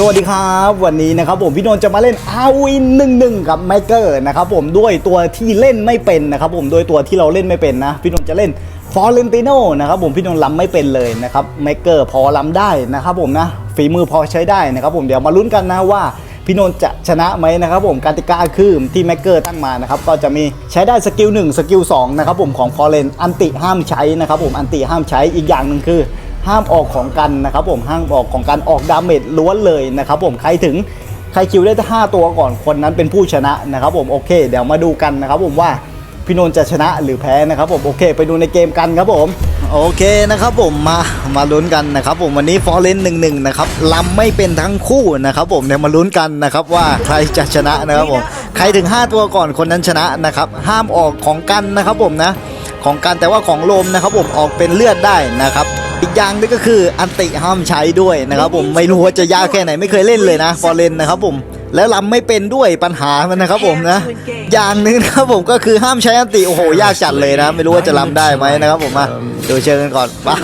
สวัสดีครับ วันนี้นะครับผมพี่นนท์จะมาเล่นอาวินหนึ่งหนึ่งกับไมเกอร์นะครับผมด้วยตัวที่เล่นไม่เป็นนะครับผมโดยตัวที่เราเล่นไม่เป็นนะ พี่นนท์จะเล่นฟอร์เรนติโนนะครับผมพี่นนท์ล้ำไม่เป็นเลยนะครับไมเกอร์พอล้ำได้นะครับผมนะฝีมือพอใช้ได้นะครับผมเดี๋ยวมาลุ้นกันนะว่าพี่นนท์จะชนะไหมนะครับผมกติกาคือที่แม็กเกอร์ตั้งมานะครับก็จะมีใช้ได้สกิล1สกิล2นะครับผมของฟอร์เรนอันติห้ามใช้นะครับผมอันติห้ามใช้อีกอย่างหนึ่งคือ ห้ามออกของกันนะครับผมห้ามออกของกันออกดาเมจล้วนเลยนะครับผมใครถึงใครคิวได้ห้าตัวก่อนคนนั้นเป็นผู้ชนะนะครับผมโอเค เดี๋ยวมาดูกันนะครับผมว่าพี่นนท์จะชนะหรือแพ้นะครับผมโอเค ไปดูในเกมกันครับผมโอเคนะครับผมมามาลุ้นกันนะครับผมวันนี้ฟอร์เรนหนึ่งหนึ่งนะครับลำไม่เป็นทั้งคู่นะครับผมเดี๋ยวมาลุ้นกันนะครับว่าใครจะชนะนะครับผมใครถึง 5 ตัวก่อนคนนั้นชนะนะครับห้ามออกของกันนะครับผมนะของกันแต่ว่าของลมนะครับผมออกเป็นเลือดได้นะครับ อีกอย่างนึงก็คืออันติห้ามใช้ด้วยนะครับผมไม่รู้ว่าจะยากแค่ไหนไม่เคยเล่นเลยนะฟอร์เรนนะครับผมแล้วลำไม่เป็นด้วยปัญหามันนะครับผมนะอย่างหนึ่งนะครับผมก็คือห้ามใช้อันติโอ้โหยากจัดเลยนะ ไม่รู้ว่าจะลำได้ไหมนะครับผมมาดูเชิญกันก่อนว้า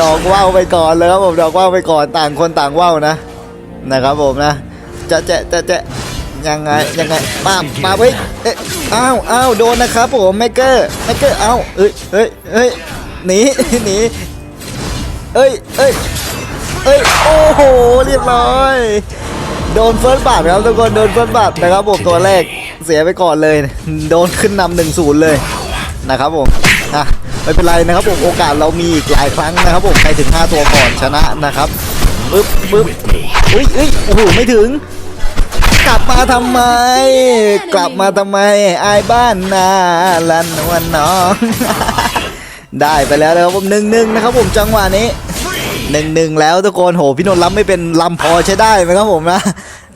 ดอกว่าวไปก่อนเลยครับผมดอกว่าวไปก่อนต่างคนต่างว่าวนะนะครับผมนะจะจะจะจะยังไงยังไงป้าบป้าเฮ้ยเอ๊ะอ้าวอ้าวโดนนะครับผมแมกเกอร์แมกเกอร์เอ้าเอ้ยเฮ้ยเฮ้ยหนีหนี เอ้ยเอ้ยเอ้ยโอ้โหเรียบร้อยโดนเฟิร์สบัตครับทุกคนโดนเฟิร์สบัตนะครับผมตัวแรกเสียไปก่อนเลย โดนขึ้นนำหนึ่งศูนย์เลยนะครับผมอะไม่เป็นไรนะครับผมโอกาสเรามีอีกหลายครั้งนะครับผมใครถึง 5 ตัวก่อนชนะนะครับปึ๊บปึ๊บอุ้ยอุ้ยโอ้โหไม่ถึง กลับมาทำไม กลับมาทำไมอายบ้านนาลันวันน้อง ได้ไปแล้วนะครับผมหนึ่งหนึ่งนะครับผมจังหวะนี้หนึ่งหนึ่งแล้วทุกคนโหพี่นนท์ล้ำไม่เป็นลำพอใช้ได้ไหมครับผมนะ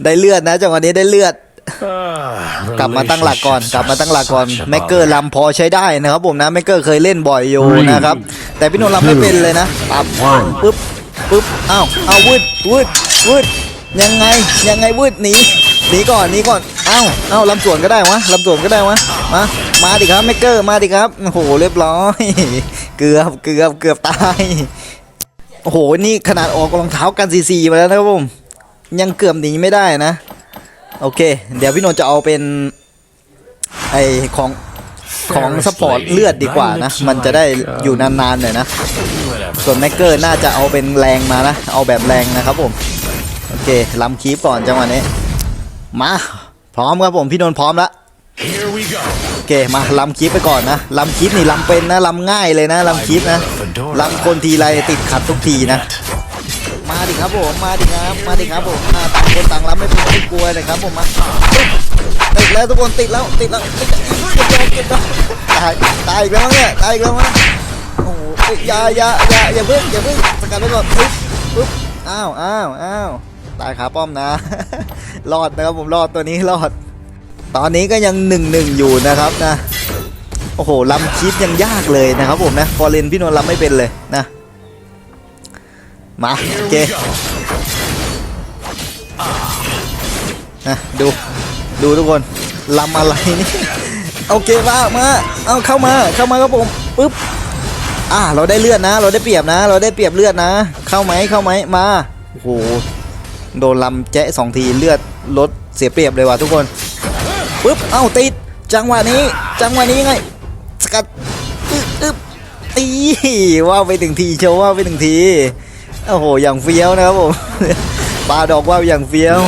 ได้เลือดนะจังหวะนี้ได้เลือด กลับมาตั้งหลักก่อนกลับมาตั้งหลักก่อนแมกเกอร์ลำพอใช้ได้นะครับผมนะแมกเกอร์เคยเล่นบ่อยอยู่นะครับแต่พี่นนท์ลำไม่เป็นเลยนะปั๊บปึ๊บปึ๊บอ้าวเอาวืดวืดวืดยังไงยังไงวืดหนีหนีก่อนหนีก่อนเอ้าเอ้าลำสวนก็ได้วะลำสวนก็ได้วะมา มาดิครับแมกเกอร์มาดิครับโอ้โหเรียบร้อย เกือบเกือบเกือบตายโอ้โหนี่ขนาดออกรองเท้ากันซีซีมาแล้วนะครับผมยังเกือบหนีไม่ได้นะ โอเค เดี๋ยวพี่นนท์จะเอาเป็นไอของของสปอร์ตเลือดดีกว่านะ มันจะได้อยู่นานๆหน่อยนะ ส่วนแม็กเกอร์น่าจะเอาเป็นแรงมานะ เอาแบบแรงนะครับผม โอเคลำคีปก่อนจังหวะนี้ มา พร้อมครับผม พี่นนท์พร้อมแล้ว โอเคมาลำคีปไปก่อนนะลำคีปนี่ลำเป็นนะลำง่ายเลยนะลำคีปนะลำคนทีไรติดขัดทุกทีนะ มาดิครับผมมาดิครับมาดิครับผมมาต่างคนต่างรับไม่เป็นไม่กลัวเลยครับผมมาติดแล้วทุกคนติดแล้วติดแล้วติดแล้วติดแล้วตายตายอีกแล้วเนี่ยตายอีกแล้วมั้งโอ้โหอยอย่าอย่าอย่าอย่าเพิ่งอย่าเพิ่งสกัดไว้ก่อนปึ๊บปึ๊บอ้าวอ้าวอ้าวตายขาป้อมนะรอดนะครับผมรอดตัวนี้รอด ตอนนี้ก็ยังหนึ่งหนึ่งอยู่นะครับนะโอ้โหลำคิดยังยากเลยนะครับผมนะฟอร์เรนพี่นนท์ลำไม่เป็นเลยนะ มาโอเคนะดูดูทุกคนลำอะไรนี่โอเคมามาเอาเข้ามาเข้ามาครับผมปึ๊บอ่าเราได้เลือดนะ เราได้เปรียบนะ เราได้เปรียบเลือดนะ เข้าไหมเข้าไหมมาโอ้โหโดนลำแจ๊ะสองทีเลือดลดเสียเปรียบเลยว่ะทุกคน ปึ๊บเอ้าติดจังหวะนี้ จังหวะนี้ไงสกัดอึ๊บอึ๊บตีว่าวไปถึงทีโชว์ว่าวไปถึงทีโอ้โหอย่างเฟี้ยวนะครับผมปลาดอกว่าอย่างเฟี้ยว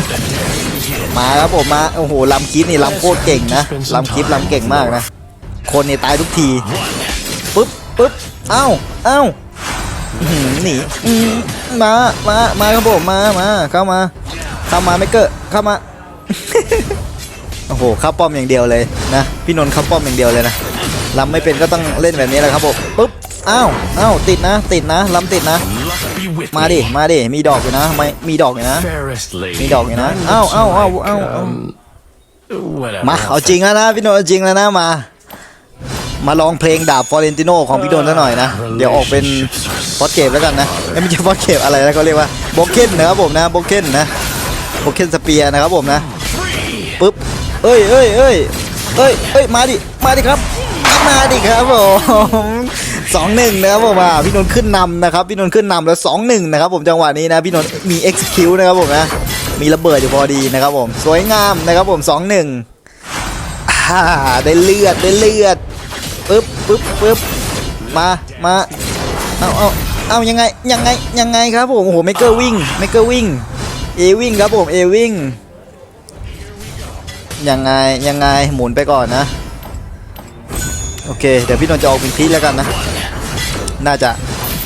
มาครับผมมาโอ้โหลำคิดนี่ลำโคตรเก่งนะลำคิดลำเก่งมากนะ คนเนี่ตายทุกทีปึ๊บปึ๊บเอ้าเอ้าหนีมามามาครับผมมามาเข้ามาเข้ามาไม่เกอะเข้ามา โอ้โหเข้าป้อมอย่างเดียวเลยนะพี่นนท์เข้าป้อมอย่างเดียวเลยนะลำไม่เป็นก็ต้องเล่นแบบนี้แหละครับผมปึ๊บอ้าวอ้าวติดนะ ติดนะลำติดนะ มาดิมาดิมีดอกอยู่นะไม่มีดอกอยู่นะมีดอกอยู่นะอ้า just เอ้าเอ้า like, เอ้าเอ้า um, whatever. มาเอาจริงแล้วนะพี่นนท์เอาจริงแล้วนะมามาลองเพลงดาบฟอเรนติโนของพี่โดนซะหน่อยนะ เดี๋ยวออกเป็นฟอสเกตแล้วกันนะไม่ใช่ฟอสเกตอะไรนะเขาเรียกว่าโบเก้นนะครับผมนะโบเก้นนะโบเก้นสเปียนะครับผมนะปึ๊บ เอ้ยเอ้ยเอ้ยเอ้ยเอ้ยมาดิมาดิครับมาดิครับผมสองหนึ่งนะครับผมอะพี่นนท์ขึ้นนำนะครับพี่นนท์ขึ้นนำแล้วสองหนึ่งนะครับผมจังหวะนี้นะพี่นนท์มี execute นะครับผมนะมีระเบิดอยู่พอดีนะครับผมสวยงามนะครับผมสองหนึ่งอ่าได้เลือดได้เลือดปึ๊บปึ๊บปึ๊บมามาเอาเอาเอายังไงยังไงยังไงครับผมโอ้โหเมเกอร์วิ่งเมเกอร์วิ่งเอวิ่งครับผมเอวิ่ง ยังไงยังไงหมุนไปก่อนนะ โอเค เดี๋ยวพี่นนท์จะออกเป็นคลิแล้วกันนะ น่าจะ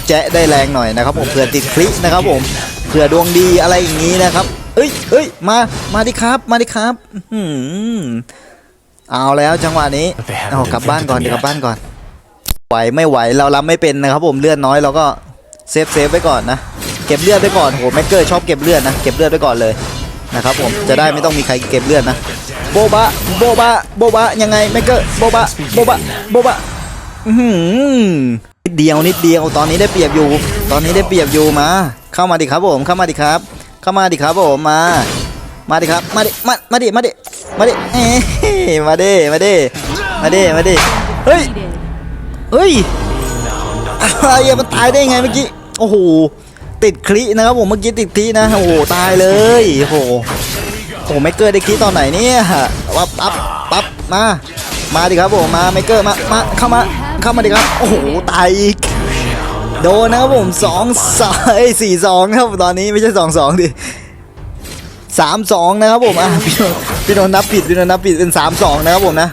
แจะได้แรงหน่อยนะครับผมเผื่อติดคลินะครับผมเผื่อดวงดีอะไรอย่างนี้นะครับ เอ้ยเอ้ยมา มาดิครับ มาดิครับอื้อหือเอาแล้วจังหวะนี้เอากลับบ้านก่อนเดี๋ยวกลับบ้านก่อน ไหวไม่ไหวเรารับไม่เป็นนะครับ ผมเลือดน้อยเราก็เซฟเซฟไว้ก่อนนะ เก็บเลือดไว้ก่อนโหแม็กเกอร์ชอบเก็บเลือดนะ เก็บเลือดไว้ก่อนเลยนะครับผม จะได้ไม่ต้องมีใครเก็บเลือดนะ โบบะโบบะโบบะยังไงแมกเกอร์โบบะโบบะโบบะอื้อหือนิดเดียวนิดเดียวตอนนี้ได้เปรียบอยู่ ตอนนี้ได้เปรียบอยู่มา เข้ามาดิครับผมเข้ามาดิครับ เข้ามาดิครับผมมา มาดิครับมาดิมามาดิมาดิมาดิเอมาดิมาดิมาดิมาดิเฮ้ยเฮ้ยอะไรอะมันตายได้ไงเมื่อกี้โอ้โหติดคลินะครับผมเมื่อกี้ติดคลินะโอ้โหตายเลยโอ้โห อ้ไม่เกิดได้คลิตอนไหนเนี่ยปั๊บปั๊บปั๊บมา มาดิครับผมมาเมเกอร์มามาเข้ามาเข้ามาดิครับโอ้โหตายอีกโดนนะครับผมสองสายสี่สองครับตอนนี้ไม่ใช่สองสองดิสามสองนะครับผมอะพี่โนนพี่โนนนับผิดพี่โนนนับผิดเป็นสามสองนะครับผมนะ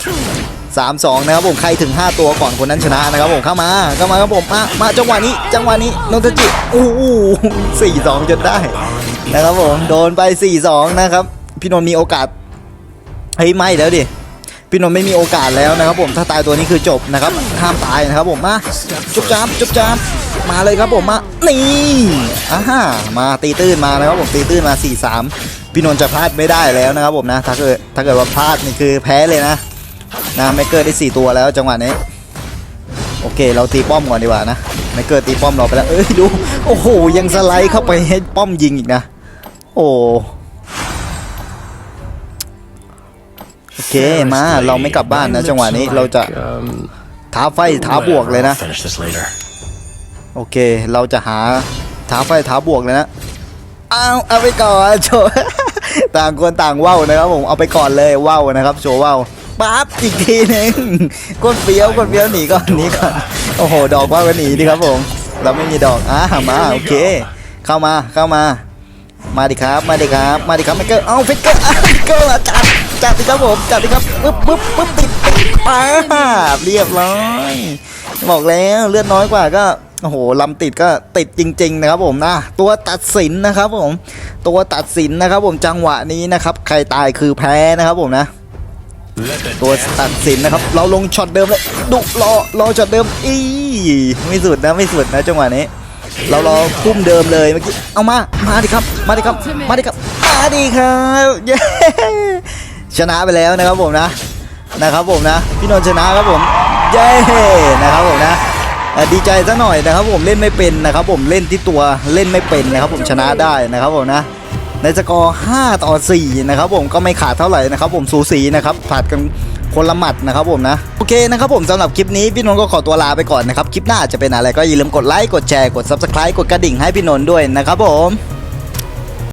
สามสองนะครับผมใครถึง5ตัวก่อนคนนั้นชนะนะครับผมเข้ามาเข้ามาครับผมมามาจังหวะนี้จังหวะนี้นนทจิโอ้โหสี่สองจนได้นะครับผมโดนไปสี่สองนะครับ พี่นนท์มีโอกาสเฮ้ยไม่แล้วดิพี่นนท์ไม่มีโอกาสแล้วนะครับ ผมถ้าตายตัวนี้คือจบนะครับห้ามตายนะครับผมมาจุ๊บจ้าบจุบจ้าบมาเลยครับผมมานี่อ่าฮะมาตีตื้นมานะครับผมตีตื้นมา 4-3 พี่นนท์จะพลาดไม่ได้แล้วนะครับผมนะถ้าเกิดถ้าเกิดว่าพลาดนี่คือแพ้เลยนะนะไม่เกิดได้ 4 ตัวแล้วจังหวะนี้โอเค เราตีป้อมก่อนดีกว่านะไม่เกิดตีป้อมเราไปแล้วเอ้ยดูโอ้โหยังสไลด์เข้าไปให้ป้อมยิงอีกนะ โอ้ โอเคมาเราไม่กลับบ้านนะจังหวะนี้เราจะ Um, ท้าไฟท้าบวกเลยนะ I'll finish this later. โอเคเราจะหาท้าไฟท้าบวกเลยนะเอาเอาไปก่อนโชว์ต่างคนต่างว่าวนะครับผมเอาไปก่อนเลยว่าวนะครับโชว์ว่าวปั๊บอีกทีหนึงก้นเฟี้ยวก้นเฟี้ยวหนีก่อนหนีก่อนโอ้โห ดอกว่าวก็หนีดิครับผม เราไม่มีดอกอะมาโอเค เข้ามาเข้ามา มาดิครับ มาดิครับ มาดิครับไมเคิลเอ้าฟิกเกอร์อะฟิกเกอร์อะจัด จัดดิครับผมจัดดิครับปึ๊บปึ๊บปึ๊บติดติดป้าบเรียบร้อย บอกแล้วเลือดน้อยกว่าก็โอ้โหลำติดก็ติดจริง ๆ นะครับผมนะตัวตัดสินนะครับผม ตัวตัดสินนะครับผมจังหวะนี้นะครับ ใครตายคือแพ้นะครับผมนะ ตัวตัดสินนะครับ เราลงช็อตเดิมเลยดุรอรอช็อตเดิมอีไม่สุดนะไม่สุดนะจังหวะนี้ เรารอพุ่มเดิมเลยเมื่อกี้เอามามาดิครับ มาดิครับ มาดิครับมาดิครับเย้ ชนะไปแล้วนะครับผมนะนะครับผมนะ พี่นนท์ชนะครับผมเย้นะครับผมนะดีใจซะหน่อยนะครับผมเล่นไม่เป็นนะครับผมเล่นที่ตัวเล่นไม่เป็นนะครับผมชนะได้นะครับผมนะในสกอร์5ต่อ4นะครับผมก็ไม่ขาดเท่าไหร่นะครับผมสูสีนะครับผัดกันคนละหมัดนะครับผมนะโอเคนะครับผมสำหรับคลิปนี้พี่นนท์ก็ขอตัวลาไปก่อนนะครับคลิปหน้าจะเป็นอะไรก็อย่าลืมกดไลค์กดแชร์กด Subscribe กดกระดิ่งให้พี่นนท์ด้วยนะครับผม